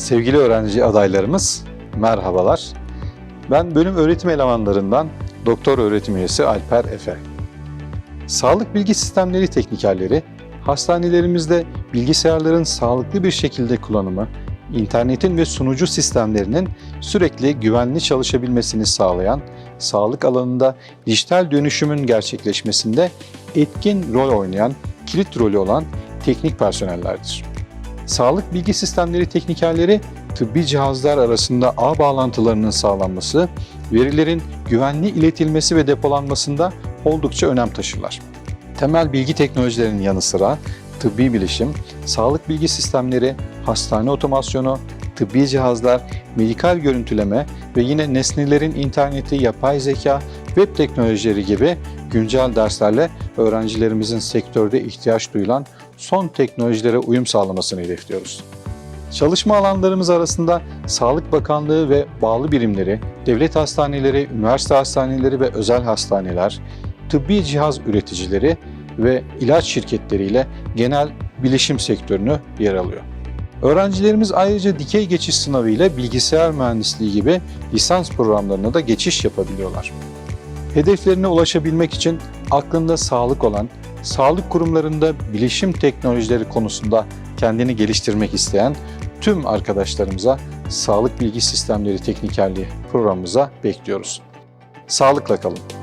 Sevgili öğrenci adaylarımız, merhabalar. Ben bölüm öğretim elemanlarından doktor öğretim üyesi Alper Efe. Sağlık bilgi sistemleri teknikerleri, hastanelerimizde bilgisayarların sağlıklı bir şekilde kullanımı, internetin ve sunucu sistemlerinin sürekli güvenli çalışabilmesini sağlayan, sağlık alanında dijital dönüşümün gerçekleşmesinde etkin rol oynayan, kilit rolü olan teknik personellerdir. Sağlık bilgi sistemleri teknikerleri tıbbi cihazlar arasında ağ bağlantılarının sağlanması, verilerin güvenli iletilmesi ve depolanmasında oldukça önem taşırlar. Temel bilgi teknolojilerinin yanı sıra tıbbi bilişim, sağlık bilgi sistemleri, hastane otomasyonu, tıbbi cihazlar, medikal görüntüleme ve yine nesnelerin interneti, yapay zeka, web teknolojileri gibi güncel derslerle öğrencilerimizin sektörde ihtiyaç duyulan son teknolojilere uyum sağlamasını hedefliyoruz. Çalışma alanlarımız arasında Sağlık Bakanlığı ve bağlı birimleri, devlet hastaneleri, üniversite hastaneleri ve özel hastaneler, tıbbi cihaz üreticileri ve ilaç şirketleriyle genel bilişim sektörünü yer alıyor. Öğrencilerimiz ayrıca dikey geçiş sınavı ile bilgisayar mühendisliği gibi lisans programlarına da geçiş yapabiliyorlar. Hedeflerine ulaşabilmek için aklında sağlık olan, sağlık kurumlarında bilişim teknolojileri konusunda kendini geliştirmek isteyen tüm arkadaşlarımıza Sağlık Bilgi Sistemleri Teknikerliği programımıza bekliyoruz. Sağlıkla kalın.